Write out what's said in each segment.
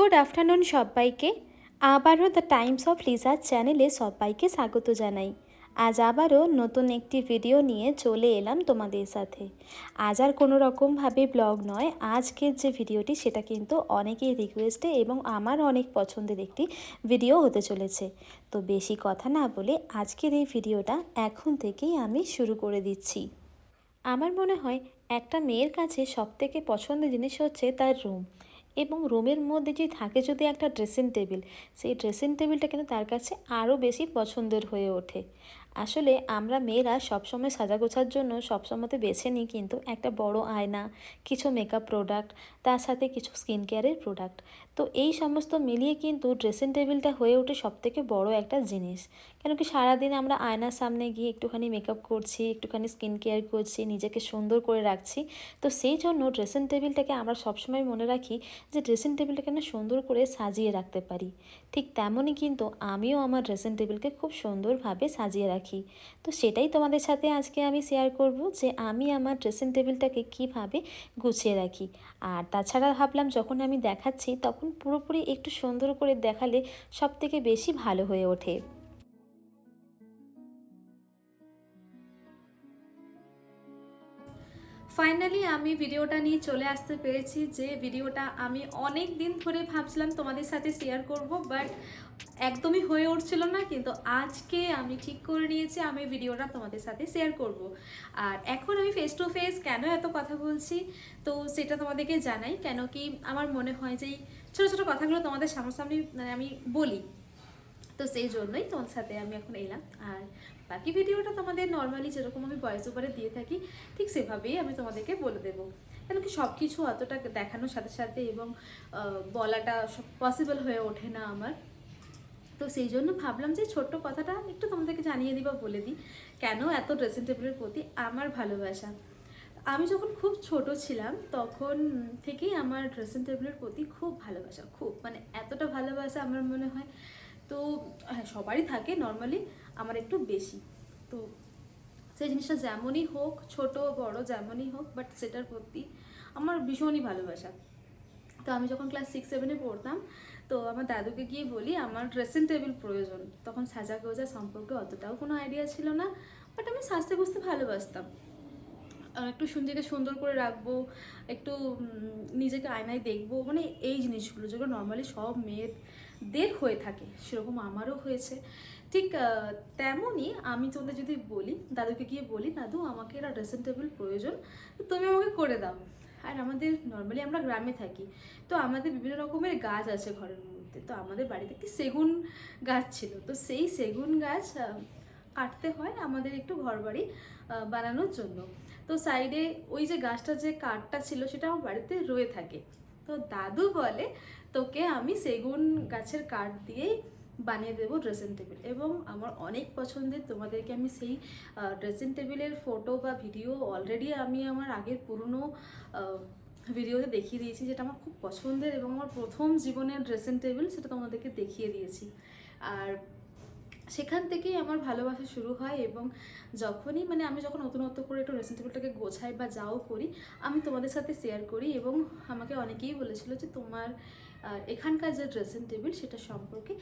Good afternoon সবাইকে। আবারও the Times of লিজার চ্যানেলে সবাইকে স্বাগত জানাই। আজ আবারও নতুন একটি ভিডিও নিয়ে চলে এলাম তোমাদের সাথে। আজ আর কোনো রকমভাবে ব্লগ নয়, আজকের যে ভিডিওটি সেটা কিন্তু অনেকেই রিকোয়েস্টে এবং আমার অনেক পছন্দের একটি ভিডিও হতে চলেছে। তো বেশি কথা না বলে আজকের এই ভিডিওটা এখন থেকেই আমি শুরু করে দিচ্ছি। আমার মনে হয় একটা মেয়ের কাছে সবথেকে পছন্দের জিনিস হচ্ছে তার রুম এবং রুমের মধ্যে যে থাকে যদি একটা ড্রেসিং টেবিল সেই ড্রেসিং টেবিলটা কিন্তু তার কাছে আরও বেশি পছন্দের হয়ে ওঠে। আসলে আমরা মেয়েরা সবসময় সাজা গোছার জন্য সবসময়তে বেছে নিই কিন্তু একটা বড় আয়না, কিছু মেকআপ প্রোডাক্ট তার সাথে কিছু স্কিন কেয়ারের প্রোডাক্ট তো এই সমস্ত মিলিয়ে কিন্তু ড্রেসিং টেবিলটা হয়ে ওঠে সবথেকে বড় একটা জিনিস। কেন কি সারাদিন আমরা আয়নার সামনে গিয়ে একটুখানি মেকআপ করছি, একটুখানি স্কিন কেয়ার করছি, নিজেকে সুন্দর করে রাখছি। তো সেই জন্য ড্রেসিং টেবিলটাকে আমরা সবসময় মনে রাখি যে ড্রেসিং টেবিলটাকে না সুন্দর করে সাজিয়ে রাখতে পারি। ঠিক তেমনই কিন্তু আমিও আমার ড্রেসিং টেবিলকে খুব সুন্দরভাবে সাজিয়ে রাখি। তো সেটাই তোমাদের সাথে আজকে আমি শেয়ার করব যে আমি আমার ড্রেসিং টেবিলটাকে কীভাবে গুছিয়ে রাখি। আর তাছাড়া ভাবলাম যখন আমি দেখাচ্ছি তখন পুরোপুরি একটু সুন্দর করে দেখালে সব থেকে বেশি ভালো হয়ে ওঠে। ফাইনালি আমি ভিডিওটা নিয়ে চলে আসতে পেরেছি যে ভিডিওটা আমি অনেক দিন ধরে ভাবছিলাম তোমাদের সাথে শেয়ার করব বাট একদমই হয়ে উঠছিল না, কিন্তু আজকে আমি ঠিক করে নিয়েছি, আমি ভিডিওটা তোমাদের সাথে শেয়ার করব। আর এখন আমি ফেস টু ফেস কেন এত কথা বলছি? তো সেটা তোমাদেরকে জানাই, কেন কি আমার মনে হয় যে ছোটো ছোটো কথাগুলো তোমাদের সামনাসামনি মানে আমি বলি। তো সেই জন্যই তোমার সাথে আমি এখন এলাম। আর বাকি ভিডিওটা তোমাদের নর্মালি যেরকম আমি ভয়েস ওভারে দিয়ে থাকি, ঠিক সেভাবেই আমি তোমাদেরকে বলে দেবো। কেন কি সব কিছু অতটা দেখানোর সাথে সাথে এবং বলাটা পসিবল হয়ে ওঠে না আমার। তো সেই জন্য ভাবলাম যে ছোট্ট কথাটা একটু তোমাদেরকে জানিয়ে দিই বা বলে দিই, কেন এত ড্রেসিং টেবিলের প্রতি আমার ভালোবাসা? আমি যখন খুব ছোট ছিলাম, তখন থেকেই আমার ড্রেসিং টেবিলের প্রতি খুব ভালোবাসা, খুব মানে এতটা ভালোবাসা আমার মনে হয়। তো হ্যাঁ সবারই থাকে নর্মালি আমার একটু বেশি। তো সেই জিনিসটা যেমনই হোক, ছোট, বড়, যেমনই হোক বাট সেটার প্রতি আমার ভীষণই ভালোবাসা। তো আমি যখন ক্লাস সিক্স সেভেনে পড়তাম, তো আমার দাদুকে গিয়ে বলি, আমার ড্রেসিং টেবিল প্রয়োজন। তখন সাজা গোজা সম্পর্কে অতটাও কোনো আইডিয়া ছিল না বাট আমি সাজতে বুঝতে ভালোবাসতাম। একটু নিজেকে সুন্দর করে রাখব একটু নিজেকে আয়নায় দেখব মানে এই জিনিসগুলো যেগুলো নর্মালি সব মেয়েদের হয়ে থাকে সেরকম আমারও হয়েছে। ঠিক তেমনই আমি তোমাদের যদি বলি দাদুকে গিয়ে বলি দাদু আমাকে একটা ড্রেসিং টেবিল প্রয়োজন তুমি আমাকে করে দাও। আর আমাদের নর্মালি আমরা গ্রামে থাকি তো আমাদের বিভিন্ন রকমের গাছ আছে ঘরের মধ্যে তো আমাদের বাড়িতে একটি সেগুন গাছ ছিল তো সেই সেগুন গাছ কাটতে হয় আমাদের একটু ঘরবাড়ি আহ, বানানোর জন্য। তো সাইডে ওই যে গাছটা যে কাঠটা ছিল সেটা আমার বাড়িতে রয়ে থাকে। তো দাদু বলে, তোকে আমি সেগুন গাছের কাঠ দিয়েই বানিয়ে দেবো ড্রেসিং টেবিল এবং আমার অনেক পছন্দের, তোমাদেরকে আমি সেই ড্রেসিং টেবিলের ফটো বা ভিডিও অলরেডি আমি আমার আগের পুরনো ভিডিওতে দেখিয়ে দিয়েছি, যেটা আমার খুব পছন্দের এবং আমার প্রথম জীবনের ড্রেসিং টেবিল সেটা তোমাদেরকে দেখিয়ে দিয়েছি। আর সেখান থেকেই আমার ভালোবাসা শুরু হয় এবং যখনই মানে আমি যখন নতুনত্ব করে একটু ড্রেসিং টেবিলটাকে গোছাই বা যাও করি, আমি তোমাদের সাথে শেয়ার করি এবং আমাকে অনেকেই বলেছিল যে তোমার এখানকার যে ড্রেসিং টেবিল সেটা সম্পর্কে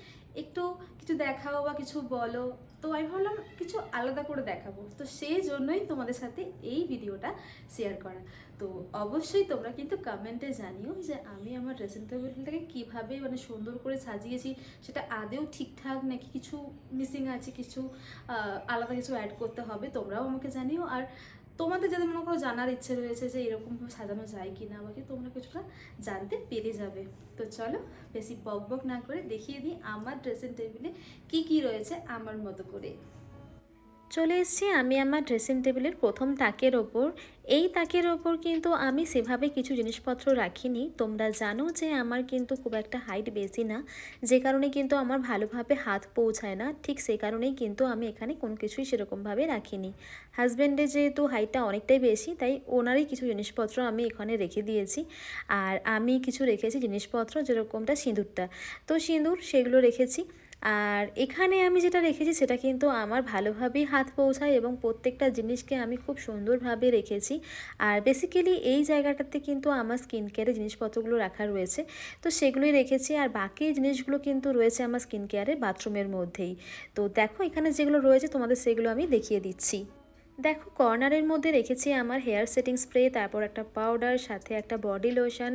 একটু কিছু দেখাও বা কিছু বলো। তো আমি ভাবলাম কিছু আলাদা করে দেখাবো। তো সেই জন্যই তোমাদের সাথে এই ভিডিওটা শেয়ার করা। তো অবশ্যই তোমরা কিন্তু কমেন্টে জানিও যে আমি আমার ড্রেসিং টেবিলটাকে কীভাবে মানে সুন্দর করে সাজিয়েছি, সেটা আদেও ঠিকঠাক নাকি কিছু মিসিং আছে কিছু আলাদা কিছু অ্যাড করতে হবে, তোমরাও আমাকে জানিও। আর তোমাদের যদি মনে করো জানার ইচ্ছে রয়েছে যে এরকমভাবে সাজানো যায় কি না আমাকে তোমরা কিছুটা জানতে পেরে যাবে। তো চলো, বেশি বক বক না করে দেখিয়ে দিই আমার ড্রেসিং টেবিলে কি কি রয়েছে আমার মতো করে। চলে এসেছি, আমি আমার ড্রেসিং টেবিলের প্রথম তাকের ওপর। এই তাকের ওপর কিন্তু আমি সেভাবে কিছু জিনিসপত্র রাখিনি। তোমরা জানো যে আমার কিন্তু খুব একটা হাইট বেশি না, যে কারণে কিন্তু আমার ভালোভাবে হাত পৌঁছায় না। ঠিক সেই কারণেই কিন্তু আমি এখানে কোনো কিছুই সেরকমভাবে রাখিনি। হাজব্যান্ডের যেহেতু হাইটটা অনেকটাই বেশি, তাই ওনারই কিছু জিনিসপত্র আমি এখানে রেখে দিয়েছি। আর আমি কিছু রেখেছি জিনিসপত্র, যেরকমটা সিঁদুরটা। তো সিঁদুর সেগুলো রেখেছি। আর এখানে আমি যেটা রেখেছি সেটা কিন্তু আমার ভালোভাবেই হাত পৌঁছায় এবং প্রত্যেকটা জিনিসকে আমি খুব সুন্দরভাবে রেখেছি। আর বেসিক্যালি এই জায়গাটাতে কিন্তু আমার স্কিন কেয়ারের জিনিসপত্রগুলো রাখা রয়েছে। তো সেগুলোই রেখেছি আর বাকি জিনিসগুলো কিন্তু রয়েছে আমার স্কিন কেয়ারের বাথরুমের মধ্যেই। তো দেখো এখানে যেগুলো রয়েছে তোমাদের সেগুলো আমি দেখিয়ে দিচ্ছি। দেখো, কর্নারের মধ্যে রেখেছি আমার হেয়ার সেটিং স্প্রে, তারপর একটা পাউডার, সাথে একটা বডি লোশন,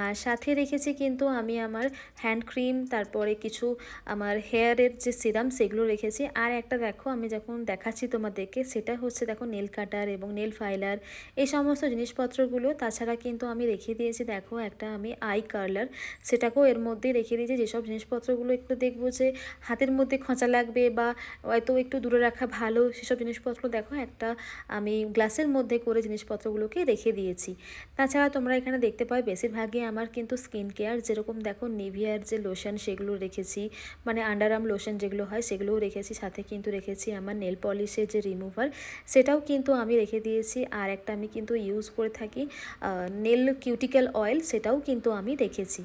আর সাথে রেখেছি কিন্তু আমি আমার হ্যান্ড ক্রিম, তারপরে কিছু আমার হেয়ারের যে সিরাম, সেগুলো রেখেছি। আর একটা দেখো, আমি যখন দেখাচ্ছি তোমাদেরকে, সেটা হচ্ছে দেখো নেল কাটার এবং নেল ফাইলার, এই সমস্ত জিনিসপত্রগুলো। তাছাড়া কিন্তু আমি রেখে দিয়েছি দেখো একটা আমি আই কার্লার, সেটাকেও এর মধ্যে রেখে দিয়েছি। যেসব জিনিসপত্রগুলো একটু দেখব যে হাতের মধ্যে খোঁচা লাগবে বা হয়তো একটু দূরে রাখা ভালো, সেসব জিনিসপত্র দেখো একটা আমি গ্লাসের মধ্যে করে জিনিসপত্রগুলোকে রেখে দিয়েছি। তাছাড়া তোমরা এখানে দেখতে পাও বেশিরভাগই আমার কিন্তু স্কিন কেয়ার যেরকম দেখো নিভিয়ার যে লোশন সেগুলো রেখেছি মানে আন্ডারআর্ম লোশন যেগুলো হয় সেগুলোও রেখেছি, সাথে কিন্তু রেখেছি আমার নেল পলিশের যে রিমুভার সেটাও কিন্তু আমি রেখে দিয়েছি। আর একটা আমি কিন্তু ইউজ করে থাকি নেল কিউটিক্যাল অয়েল সেটাও কিন্তু আমি রেখেছি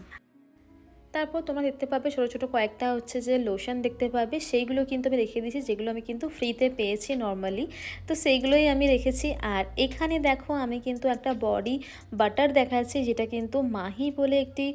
তারপর তোমরা দেখতে পাবে ছোটো ছোটো কয়েকটা হচ্ছে যে লোশন দেখতে পাবে। সেইগুলো কিন্তু আমি রেখে দিয়েছি, যেগুলো আমি কিন্তু ফ্রিতে পেয়েছি নর্মালি তো সেইগুলোই আমি রেখেছি। আর এখানে দেখো আমি কিন্তু একটা বডি বাটার দেখাচ্ছি, যেটা কিন্তু মাহি বলে একটি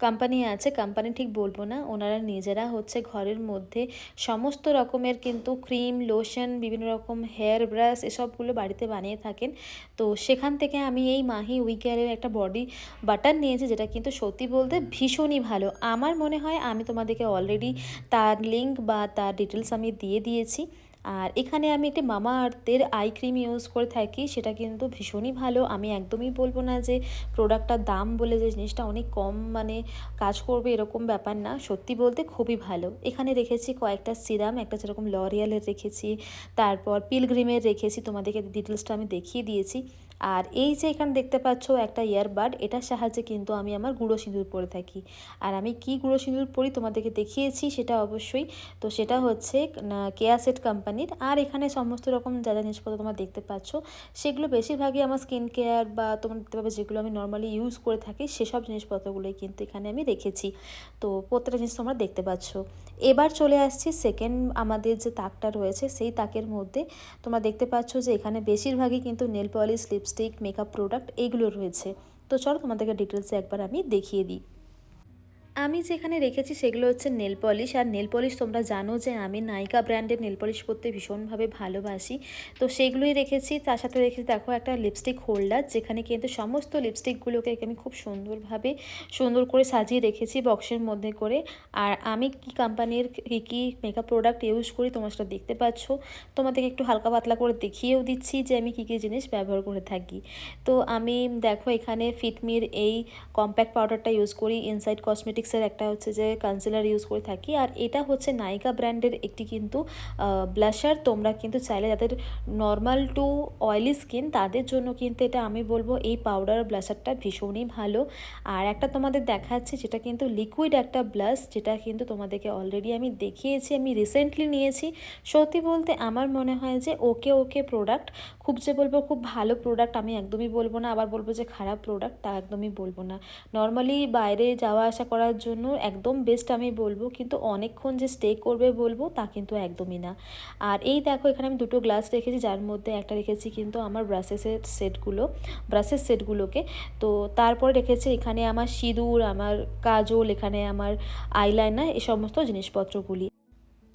কোম্পানি আছে, কোম্পানি ঠিক বলব না, ওনারা নিজেরা হচ্ছে ঘরের মধ্যে সমস্ত রকমের কিন্তু ক্রিম, লোশন, বিভিন্ন রকম হেয়ার ব্রাশ এসবগুলো বাড়িতে বানিয়ে থাকেন। তো সেখান থেকে আমি এই মাহি উইকেয়ারের একটা বডি বাটার নিয়েছি, যেটা কিন্তু সত্যি বলতে ভীষণই ভালো। আমার মনে হয় আমি তোমাদেরকে অলরেডি তার লিঙ্ক বা তার ডিটেলস আমি দিয়ে দিয়েছি। আর এখানে আমি একটি মামা আর্থের আই ক্রিম ইউজ করে থাকি, সেটা কিন্তু ভীষণই ভালো। আমি একদমই বলব না যে প্রোডাক্টটার দাম বলে যে জিনিসটা অনেক কম মানে কাজ করবে এরকম ব্যাপার না, সত্যি বলতে খুবই ভালো। এখানে রেখেছি কয়েকটা সিরাম একটা যেরকম লরিয়ালের রেখেছি, তারপর পিলগ্রিমের রেখেছি, তোমাদেরকে ডিটেলসটা আমি দেখিয়ে দিয়েছি। আর এই যে এখানে দেখতে পাচ্ছ একটা ইয়ারবাড এটার সাহায্যে কিন্তু আমি আমার গুঁড়ো সিঁদুর পরে থাকি। আর আমি কি গুঁড়ো সিঁদুর পরি তোমাদেরকে দেখিয়েছি, সেটা অবশ্যই। তো সেটা হচ্ছে কেয়া সেট কোম্পানির আর এখানে সমস্ত রকম যা যা জিনিসপত্র তোমরা দেখতে পাচ্ছ, সেগুলো বেশিরভাগই আমার স্কিন কেয়ার বা তোমরা দেখতে পাবে যেগুলো আমি নর্মালি ইউজ করে থাকি, সেসব জিনিসপত্রগুলোই কিন্তু এখানে আমি রেখেছি। তো প্রত্যেকটা জিনিস তোমরা দেখতে পাচ্ছ। এবার চলে আসছি সেকেন্ড আমাদের যে তাকটা রয়েছে, সেই তাকের মধ্যে তোমরা দেখতে পাচ্ছ যে এখানে বেশিরভাগই কিন্তু nail polish lipstick makeup product এইগুলো রয়েছে। তো চলো তোমাদেরকে ডিটেলসে একবার আমি দেখিয়ে দিই। আমি যেখানে রেখেছি সেগুলো হচ্ছে নেল পলিশ। আর নেল পলিশ তোমরা জানো যে আমি নাইকা ব্র্যান্ডের নেল পলিশ পরতে ভীষণভাবে ভালোবাসি। তো সেগুলোই রেখেছি। তার সাথে রেখেছি দেখো একটা লিপস্টিক হোল্ডার যেখানে কিন্তু সমস্ত লিপস্টিকগুলোকে আমি খুব সুন্দরভাবে সুন্দর করে সাজিয়ে রেখেছি বক্সের মধ্যে করে। আর আমি কি কোম্পানির কী কী মেকআপ প্রোডাক্ট ইউজ করি তোমরা সেটা দেখতে পাচ্ছ। তোমাদেরকে একটু হালকা পাতলা করে দেখিয়েও দিচ্ছি যে আমি কী কী জিনিস ব্যবহার করে থাকি। তো আমি দেখো এখানে ফিটমির এই কম্প্যাক্ট পাউডারটা ইউজ করি। ইনসাইড কসমেটিক কসমেটিক্সের একটা হচ্ছে যে কনসিলার ইউজ করে থাকি। আর এটা হচ্ছে নাইকা ব্র্যান্ডের একটি কিন্তু ব্লাশার তোমরা কিন্তু চাইলে যাদের নর্মাল টু অয়েলি স্কিন তাদের জন্য কিন্তু এটা আমি বলব, এই পাউডার ব্লাশারটা ভীষণই ভালো। আর একটা তোমাদের দেখাচ্ছে, যেটা কিন্তু লিকুইড একটা ব্লাশ যেটা কিন্তু তোমাদেরকে অলরেডি আমি দেখিয়েছি, আমি রিসেন্টলি নিয়েছি। সত্যি বলতে আমার মনে হয় যে ওকে ওকে প্রোডাক্ট খুব যে বলব, খুব ভালো প্রোডাক্ট আমি একদমই বলব না। আবার বলব যে খারাপ প্রোডাক্ট তা একদমই বলব না। নর্মালি বাইরে যাওয়া, আসা করার জন্য একদম বেস্ট আমি বলব, কিন্তু অনেকক্ষণ যে স্টে করবে বলব তা কিন্তু একদমই না। আর এই দেখো, এখানে আমি দুটো গ্লাস রেখেছি, যার মধ্যে একটা রেখেছি কিন্তু আমার ব্রাশেসের সেটগুলো ব্রাশের সেটগুলোকে তো তারপরে রেখেছি এখানে আমার সিঁদুর, আমার কাজল, এখানে আমার আইলাইনার এই সমস্ত জিনিসপত্রগুলি।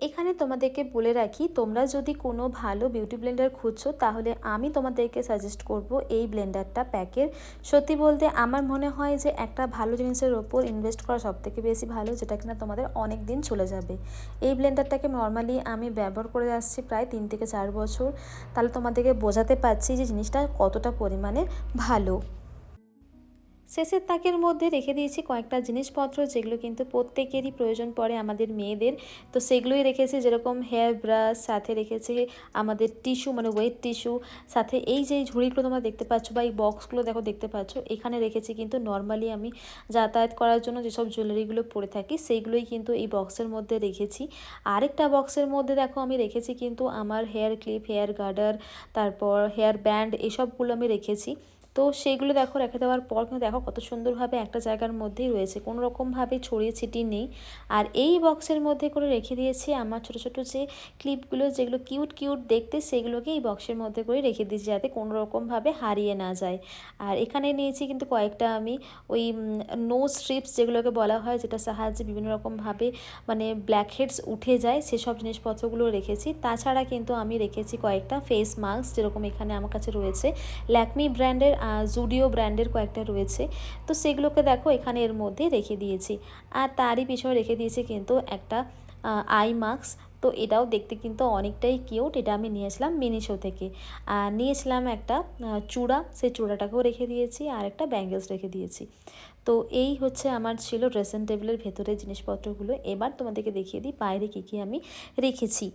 এখানে তোমাদেরকে বলে রাখি, তোমরা যদি কোনো ভালো বিউটি ব্লেন্ডার খুঁজছো, তাহলে আমি তোমাদেরকে সাজেস্ট করব এই ব্লেন্ডারটা প্যাকের। সত্যি বলতে আমার মনে হয় যে একটা ভালো জিনিসের ওপর ইনভেস্ট করা সবথেকে বেশি ভালো, যেটা কিনা তোমাদের অনেক দিন চলে যাবে। এই ব্লেন্ডারটাকে নর্মালি আমি ব্যবহার করে আসছি প্রায় তিন থেকে চার বছর। তাহলে তোমাদেরকে বোঝাতে পারছি যে জিনিসটা কতটা পরিমাণে ভালো। শেষের তাকের মধ্যে রেখে দিয়েছি কয়েকটা জিনিসপত্র, যেগুলো কিন্তু প্রত্যেকেরই প্রয়োজন পড়ে আমাদের মেয়েদের। তো সেগুলোই রেখেছি, যেরকম হেয়ার ব্রাশ সাথে রেখেছি আমাদের টিস্যু মানে ওয়েট টিস্যু সাথে এই যে ঝুড়িগুলো তোমরা দেখতে পাচ্ছ বা এই বক্সগুলো দেখো দেখতে পাচ্ছ, এখানে রেখেছি কিন্তু নর্মালি আমি যাতায়াত করার জন্য যেসব জুয়েলারিগুলো পরে থাকি সেইগুলোই কিন্তু এই বক্সের মধ্যে রেখেছি। আরেকটা বক্সের মধ্যে দেখো আমি রেখেছি কিন্তু আমার হেয়ার ক্লিপ হেয়ার গার্ডার তারপর হেয়ার ব্যান্ড এসবগুলো আমি রেখেছি। তো সেইগুলো দেখো রেখে দেওয়ার পর কিন্তু দেখো কত সুন্দরভাবে একটা জায়গার মধ্যেই রয়েছে। কোনো রকমভাবে ছড়িয়ে ছিটিয়ে নেই। আর এই বক্সের মধ্যে করে রেখে দিয়েছি আমার ছোটো ছোটো যে ক্লিপগুলো যেগুলো কিউট কিউট দেখতে সেগুলোকে এই বক্সের মধ্যে করে রেখে দিয়েছি যাতে কোনো রকমভাবে হারিয়ে না যায়। আর এখানে নিয়েছি কিন্তু কয়েকটা আমি ওই নো স্ট্রিপস যেগুলোকে বলা হয়, যেটা সাহায্যে বিভিন্ন রকমভাবে মানে ব্ল্যাক হেডস উঠে যায়, সেসব জিনিসপত্রগুলো রেখেছি। তাছাড়া কিন্তু আমি রেখেছি কয়েকটা ফেস মাস্ক যেরকম এখানে আমার কাছে রয়েছে। ল্যাকমি ব্র্যান্ডের জুডিও ব্র্যান্ডের কয়েকটা রয়েছে। তো সেগুলোকে দেখো এখানে এর মধ্যে রেখে দিয়েছি। আর তারই পিছনে রেখে দিয়েছি কিন্তু একটা আই মাস্ক। তো এটাও দেখতে কিন্তু অনেকটাই কিউট। এটা আমি নিয়েছিলাম মিনিশো থেকে। আর নিয়েছিলাম একটা চূড়া। সেই চূড়াটাকেও রেখে দিয়েছি আর একটা ব্যাঙ্গেলস রেখে দিয়েছি। তো এই হচ্ছে আমার ছিল ড্রেসিং টেবিলের ভেতরের জিনিসপত্রগুলো। এবার তোমাদেরকে দেখিয়ে দিই বাইরে কী কী আমি রেখেছি।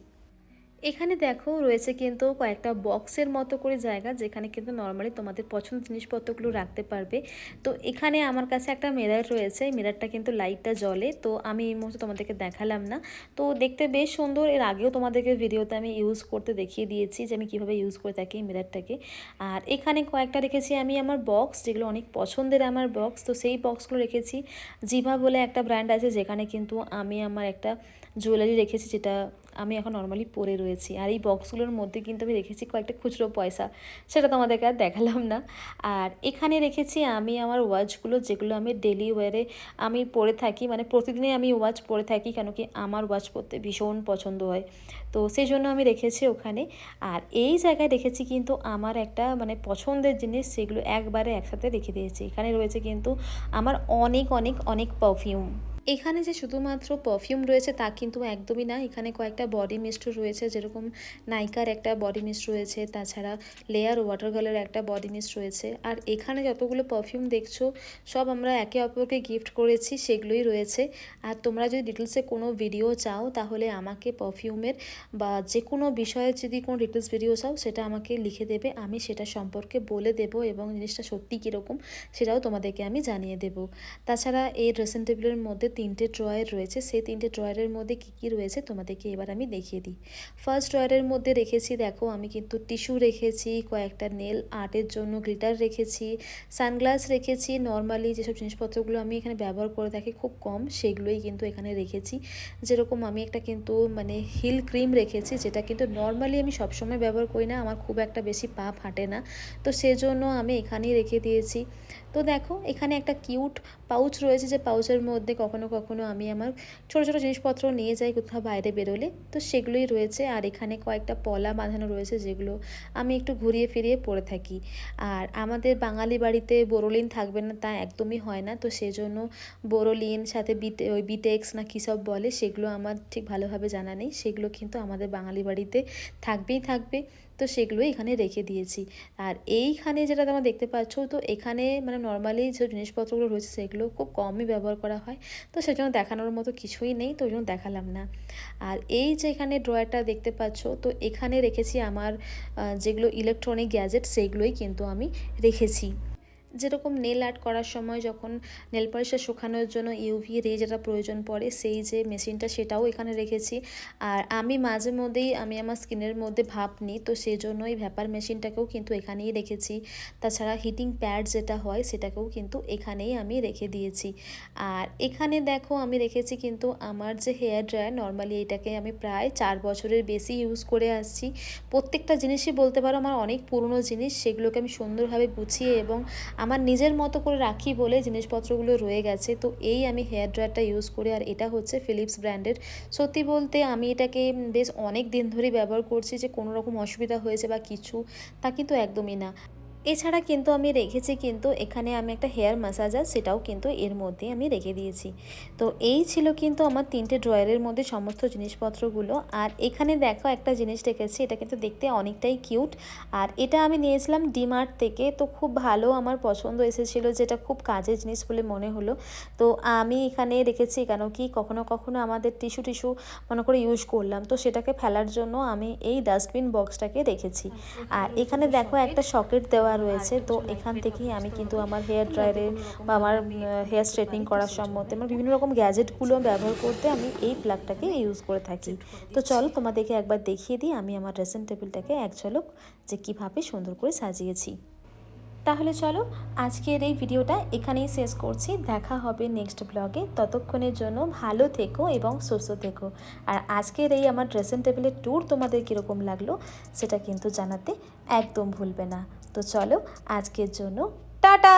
এখানে দেখো রয়েছে কিন্তু কয়েকটা বক্সের মতো করে জায়গা যেখানে কিন্তু নর্মালি তোমাদের পছন্দ জিনিসপত্রগুলো রাখতে পারবে। তো এখানে আমার কাছে একটা মিরার রয়েছে মিরারটা কিন্তু লাইটটা জ্বলে। তো আমি এই মুহূর্তে তোমাদেরকে দেখালাম না। তো দেখতে বেশ সুন্দর, এর আগেও তোমাদেরকে ভিডিওতে আমি ইউজ করতে দেখিয়ে দিয়েছি যে আমি কীভাবে ইউজ করে থাকি মিরারটাকে আর এখানে কয়েকটা রেখেছি আমি আমার বক্স যেগুলো অনেক পছন্দের আমার বক্স তো সেই বক্সগুলো রেখেছি। জিভা বলে একটা ব্র্যান্ড আছে যেখানে কিন্তু আমি আমার একটা জুয়েলারি রেখেছি যেটা আমি এখন নর্মালি পরে রয়েছি। আর এই বক্সগুলোর মধ্যে কিন্তু আমি রেখেছি কয়েকটা খুচরো পয়সা। সেটা তোমাদেরকে আর দেখালাম না। আর এখানে রেখেছি আমি আমার ওয়াচগুলো যেগুলো আমি ডেলি ওয়ারে আমি পরে থাকি মানে প্রতিদিনই আমি ওয়াচ পরে থাকি, কেন কি আমার ওয়াচ পরতে ভীষণ পছন্দ হয়। তো সেই জন্য আমি রেখেছি ওখানে। আর এই জায়গায় রেখেছি কিন্তু আমার একটা মানে পছন্দের জিনিস, সেগুলো একবারে একসাথে রেখে দিয়েছি। এখানে রয়েছে কিন্তু আমার অনেক অনেক অনেক পারফিউম এখানে যে শুধুমাত্র পারফিউম রয়েছে তা কিন্তু একদমই না। এখানে কয়েকটা বডি মিস্ট রয়েছে, যেরকম নাইকার একটা বডি মিস্ট রয়েছে, তাছাড়া লেয়ার ওয়াটারগালের একটা বডি মিস্ট রয়েছে। আর এখানে যতগুলো পারফিউম দেখছ, সব আমরা একে অপরকে গিফট করেছি, সেগুলোই রয়েছে। আর তোমরা যদি ডিটেলসে কোনো ভিডিও চাও, তাহলে আমাকে পারফিউমের বা যে কোনো বিষয়ে যদি কোনো ডিটেলস ভিডিও চাও, সেটা আমাকে লিখে দেবে। আমি সেটা সম্পর্কে বলে দেব এবং জিনিসটা সত্যি কীরকম, সেটাও তোমাদেরকে আমি জানিয়ে দেব। তাছাড়া এই ড্রেসিং টেবিলের মধ্যে তিনটে ড্রয়ার রয়েছে, সেই তিনটে ড্রয়ারের মধ্যে কী কী রয়েছে তোমাদেরকে এবার আমি দেখিয়ে দিই। ফার্স্ট ড্রয়ারের মধ্যে রেখেছি, দেখো আমি কিন্তু টিস্যু রেখেছি, কয়েকটা নেল আর্টের জন্য গ্লিটার রেখেছি সানগ্লাস রেখেছি নর্মালি যেসব জিনিসপত্রগুলো আমি এখানে ব্যবহার করে থাকি খুব কম, সেগুলোই কিন্তু এখানে রেখেছি। যেরকম আমি একটা কিন্তু মানে হিল ক্রিম রেখেছি, যেটা কিন্তু নর্মালি আমি সবসময় ব্যবহার করি না, আমার খুব একটা বেশি পা ফাটে না। তো সেজন্য আমি এখানেই রেখে দিয়েছি। তো দেখো, এখানে একটা কিউট পাউচ রয়েছে যে পাউচের মধ্যে কখনো কখনো আমি আমার ছোটো ছোটো জিনিসপত্র নিয়ে যাই কোথাও বাইরে বেরোলে। তো সেগুলোই রয়েছে আর এখানে কয়েকটা পলা বাঁধানো রয়েছে যেগুলো আমি একটু ঘুরিয়ে ফিরিয়ে পরে থাকি। আর আমাদের বাঙালি বাড়িতে বোরোলিন থাকবে না তা একদমই হয় না। তো সেজন্য বোরোলিন, সাথে বিটে ওই বিটেক্স না কী সব বলে সেগুলো আমার ঠিক ভালোভাবে জানা নেই। সেগুলো কিন্তু আমাদের বাঙালি বাড়িতে থাকবেই থাকবে। তো সেগুলো এখানে রেখে দিয়েছি। আর এইখানে যেটা তোমরা দেখতে পাচ্ছ, তো এখানে মানে নর্মালি যে জিনিসপত্রগুলো রয়েছে সেগুলো খুব কমই ব্যবহার করা হয়। তো সেজন্য দেখানোর মতো কিছুই নেই, তো ওই জন্য দেখালাম না। আর এই যে এখানে ড্রয়ারটা দেখতে পাচ্ছ, তো এখানে রেখেছি আমার যেগুলো ইলেকট্রনিক গ্যাজেট সেগুলোই কিন্তু আমি রেখেছি। যেরকম নেল আর্ট করার সময় যখন নেল পলিশটা শুকানোর জন্য ইউভি রে যেটা প্রয়োজন পড়ে, সেই যে মেশিনটা সেটাও এখানে রেখেছি। আর আমি মাঝে মধ্যেই, আমি আমার স্কিনের মধ্যে ভাপ নিই, তো সেই জন্য এই ভ্যাপার মেশিনটাকেও কিন্তু এখানেই রেখেছি। তাছাড়া হিটিং প্যাড যেটা হয়, সেটাকেও কিন্তু এখানেই আমি রেখে দিয়েছি। আর এখানে দেখো, আমি রেখেছি কিন্তু আমার যে হেয়ার ড্রায়ার, নর্মালি এটাকে আমি প্রায় চার বছরের বেশি ইউজ করে আসছি। প্রত্যেকটা জিনিসই বলতে পারো, আমার অনেক পুরনো জিনিস, সেগুলোকে আমি সুন্দরভাবে গুছিয়ে এবং আমার নিজের মতো করে রাখি বলে জিনিসপত্রগুলো রয়ে গেছে। তো এই আমি হেয়ার ড্রায়ারটা ইউজ করি আর এটা হচ্ছে ফিলিপস ব্র্যান্ডের সত্যি বলতে আমি এটাকে বেশ অনেক দিন ধরেই ব্যবহার করছি যে কোনো রকম অসুবিধা হয়েছে বা কিছু, তা কিন্তু একদমই না। এছাড়া কিন্তু আমি রেখেছি কিন্তু এখানে আমি একটা হেয়ার ম্যাসাজার সেটাও কিন্তু এর মধ্যে আমি রেখে দিয়েছি। তো এই ছিল কিন্তু আমার তিনটে ড্রয়ারের মধ্যে সমস্ত জিনিসপত্রগুলো। আর এখানে দেখো একটা জিনিস রেখেছি এটা কিন্তু দেখতে অনেকটাই কিউট। আর এটা আমি নিয়েছিলাম ডিমার্ট থেকে তো খুব ভালো আমার পছন্দ এসেছিল যেটা খুব কাজের জিনিস বলে মনে হলো। তো আমি এখানে রেখেছি কেন কি কখনো কখনো আমাদের টিস্যু টিস্যু মনে করে ইউজ করলাম। তো সেটাকে ফেলার জন্য আমি এই ডাস্টবিন বক্সটাকে রেখেছি। আর এখানে দেখো একটা সকেট দেওয়া রয়েছে। তো এখান থেকেই আমি কিন্তু আমার হেয়ার ড্রায়ারে বা আমার হেয়ার স্ট্রেটনিং করার সম্মতে আমার বিভিন্ন রকম গ্যাজেটগুলো ব্যবহার করতে আমি এই প্লাগটাকে ইউজ করে থাকি। তো চলো তোমাদেরকে একবার দেখিয়ে দিই আমি আমার ড্রেসিং টেবিলটাকে এক ঝলক যে কীভাবে সুন্দর করে সাজিয়েছি। তাহলে চলো আজকের এই ভিডিওটা এখানেই শেষ করছি। দেখা হবে নেক্সট ব্লগে ততক্ষণের জন্য ভালো থেকো এবং সুস্থ থেকো। আর আজকের এই আমার ড্রেসিং টেবিলের ট্যুর তোমাদের কীরকম লাগল সেটা কিন্তু জানাতে একদম ভুলবে না। তো চলো আজকের জন্য টাটা!